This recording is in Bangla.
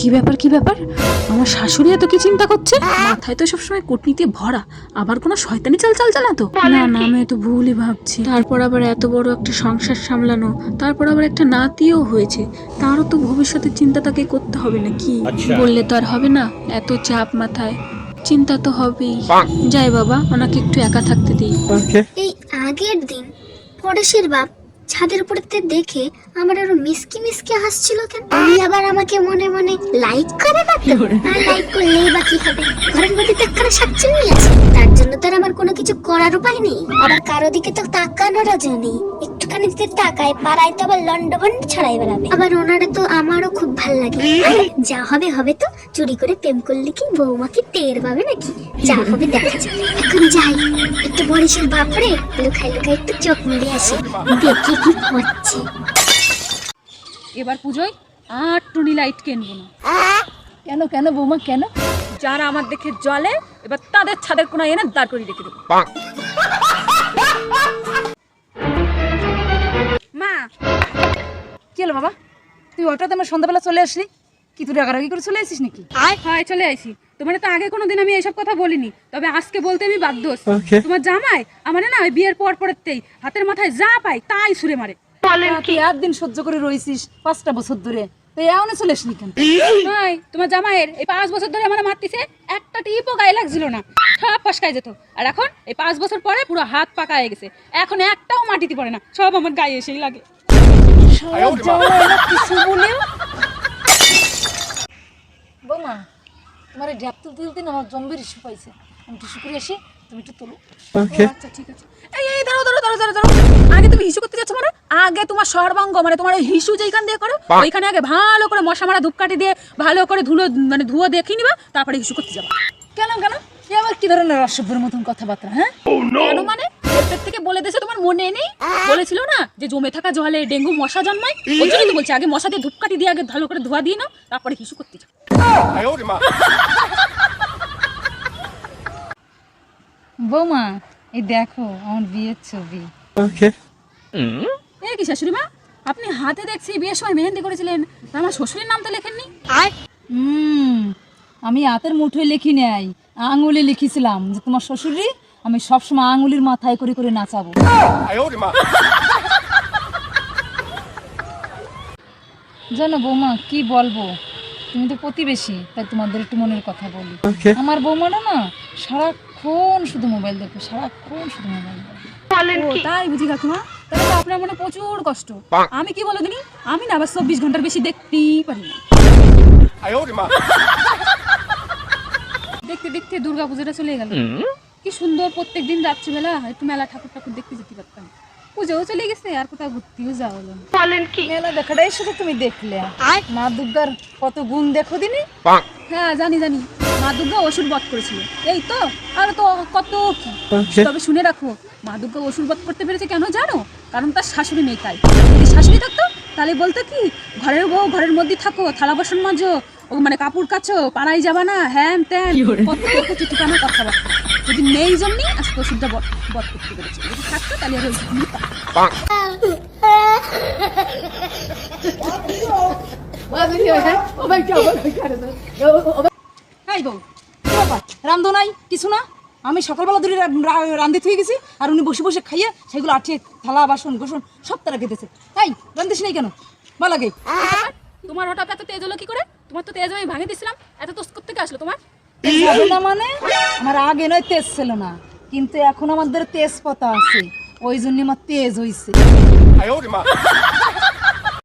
কি ব্যাপার কি ব্যাপার? আমার শাশুড়ি এত কি চিন্তা করছে? মাথায় তো সবসময় কূটনীতি ভরা আবার কোনো শয়তানি চাল চাল চালা তো? না না আমি তো ভুলই ভাবছি। তারপর আবার এত বড় একটা সংসার সামলানো তারপর আবার একটা নাতিও হয়েছে তারও তো ভবিষ্যতের চিন্তা তাকে করতে হবে না কি বললে তো আর হবে না এত চাপ মাথায়। চিন্তা তো হবেই। যাই বাবা ওনাকে একটু একা থাকতে দিই। এই আগের দিন পরেশের বাপ ছাদের উপরেতে দেখে আমার আরও মিসকি মিসকি হাসছিল কেন? আমি আবার আমাকে মনে মনে লাইক করে না লাইক করলেই বা কি হবে? ঘরের মধ্যে তো একখানা শাকচুন্নি আছে। তার জন্য তো আর আমার কোনো কিছু করার উপায় নেই। আবার কারও দিকে তো তাকানোরও নেই। একটুখানি যদি তাকায় পাড়ায় তো আবার লন্ডভন্ড ছড়াই বেড়াবে। আবার ওনারে তো আমারও খুব ভালো লাগে। যা হবে হবে তো। চুরি করে প্রেম করলে কি বৌমাকে টের পাবে নাকি? যা হবে দেখা যাবে এখন যাই। একটু বরিশের বাপরে লুকাই লুকাই একটু চোখ মেরে আসি। দেখি কি হচ্ছে এবার পুজোয় আর টুনি লাইট কিনবো না। কেন কেন বৌমা কেন? যারা আমার দেখে জলে এবার তাদের ছাদের কোনায় এনে দাঁড় করিয়ে রেখে দেবো। কি হলো বাবা? তুই হঠাৎ আমার সন্ধ্যাবেলা চলে আসলি? কি তুই রাগারাগি করে চলে আসিস নাকি? আয় হয় চলে আইসি তোমার তো আগে কোনোদিন আমি এইসব কথা বলিনি তবে আজকে বলতে আমি বাধ্য হচ্ছি। তোমার জামাই আমার না ওই বিয়ের পর পরেতেই হাতের মাথায় যা পাই তাই সুরে মারে। তুই একদিন সহ্য করে রয়েছিস পাঁচটা বছর ধরে। তুই এমন চলে আসলি কেন? ভাই তোমার জামাইয়ের এই পাঁচ বছর ধরে আমার মারতিছে একটা টিপও গায়ে লাগছিল না। সব ফসকায় যেত। আর এখন এই পাঁচ বছর পরে পুরো হাত পাকা হয়ে গেছে। এখন একটাও মাটিতে পড়ে না সব আমার গায়ে এসেই লাগে। কিছু বলেও বৌমা তোমার ড্যাপ তুলতে তুলতে আমার জম্বের ইস্যু পাইছে। আমি টিস্যু করে আসি তুমি একটু তোলো। আচ্ছা ঠিক আছে। এই এই দাঁড়াও দাঁড়াও দাঁড়াও দাঁড়াও দাঁড়াও। আগে তুমি হিসু করতে যাচ্ছ মানে? আগে তোমার সর্বাঙ্গ মানে তোমার ওই হিসু যেইখান দিয়ে করো ওইখানে আগে ভালো করে মশা মারা ধূপকাঠি দিয়ে ভালো করে ধুলো মানে ধুয়ো দেখে নিবা তারপরে হিসু করতে যাবা। কেন কেন? এ কি ধরনের অসভ্যের মতন কথাবার্তা হ্যাঁ? কেন মানে? আমাদের দেশে তোমার মনে নেই? বলেছিল না যে জমে থাকা জলে ডেঙ্গু মশা জন্মায়? ওই জন্য আগে মশা দিয়ে ধূপকাঠি দিয়ে আগে ভালো করে ধোয়া দিয়ে নাও তারপরে কিছু করতে যাও। বৌমা এই দেখো আমার বিয়ের ছবি। এই কি শাশুড়ি মা? আপনি হাতে দেখছি বিয়ের সময় মেহেন্দি করেছিলেন আমার শ্বশুরের নাম তো লেখেননি। আমি হাতের মুঠোয় লিখি নাই আঙুলে লিখেছিলাম যে তোমার শ্বশুরি আমি সবসময় আঙুলির মাথায় করে করে নাচাবো। জানো বৌমা কি বলব? তুমি তো প্রতিবেশী তাই তোমাদের একটু মনের কথা বলি। আমার বৌমাটা না সারাক্ষণ শুধু মোবাইল দেখবে সারাক্ষণ শুধু মোবাইল দেখো। তাই বুঝি কাকিমা? তাহলে তো আপনার মনে প্রচুর কষ্ট। আমি কি বলো দিনি আমি না আবার চব্বিশ ঘণ্টার বেশি দেখতেই পারি না। দেখতে দেখতে দুর্গা পুজোটা চলে গেল। কি সুন্দর প্রত্যেক দিন রাত্রিবেলা একটু মেলা ঠাকুর ঠাকুর দেখতে যেতে পারতাম। পুজোও চলে গেছে আর কোথাও ঘুরতেও যাওয়া হলো মেলা দেখাটাই শুধু তুমি দেখলে। মা দুর্গার কত গুণ দেখো দিনি? হ্যাঁ জানি জানি। মা দুর্গা অসুর বধ করেছিল। এই তো আর তো কত কি? তবে শুনে রাখো মা দুর্গা অসুর বধ করতে পেরেছে কেন জানো? কারণ তার শাশুড়ি নেই তাই। যদি শাশুড়ি থাকতো তাহলে বলতো কি ঘরের বউ ঘরের মধ্যে থাকো থালা বাসন মাজো ও মানে কাপড় কাছো পাড়ায় যাবা না হ্যান ত্যান। কত কিছু ঠিকানা কথাবার্তা যদি নেই জন্যই আজকে ওষুধটা বধ করতে পেরেছে। যদি থাকতো তাহলে আর ওই নিতাম। এই বউ রান্ধো নাই কিছু না? আমি সকালবেলা ধরে রান্ধে থুয়ে গেছি আর উনি বসে বসে খাইয়ে সেগুলো আঠিয়ে থালা বাসন গোসন সব তারা খেতেছে। তাই রান্ধিস নাই কেন? বল আগে। তোমার হঠাৎ এত তেজ হলো কি করে? তোমার তো তেজ আমি ভাঙে দিছিলাম এত তো করতে আসলো তোমার? মানে? আমার আগে নয় তেজ ছিল না কিন্তু এখন আমাদের তেজ পাতা আছে ওই জন্য আমার তেজ হইছে।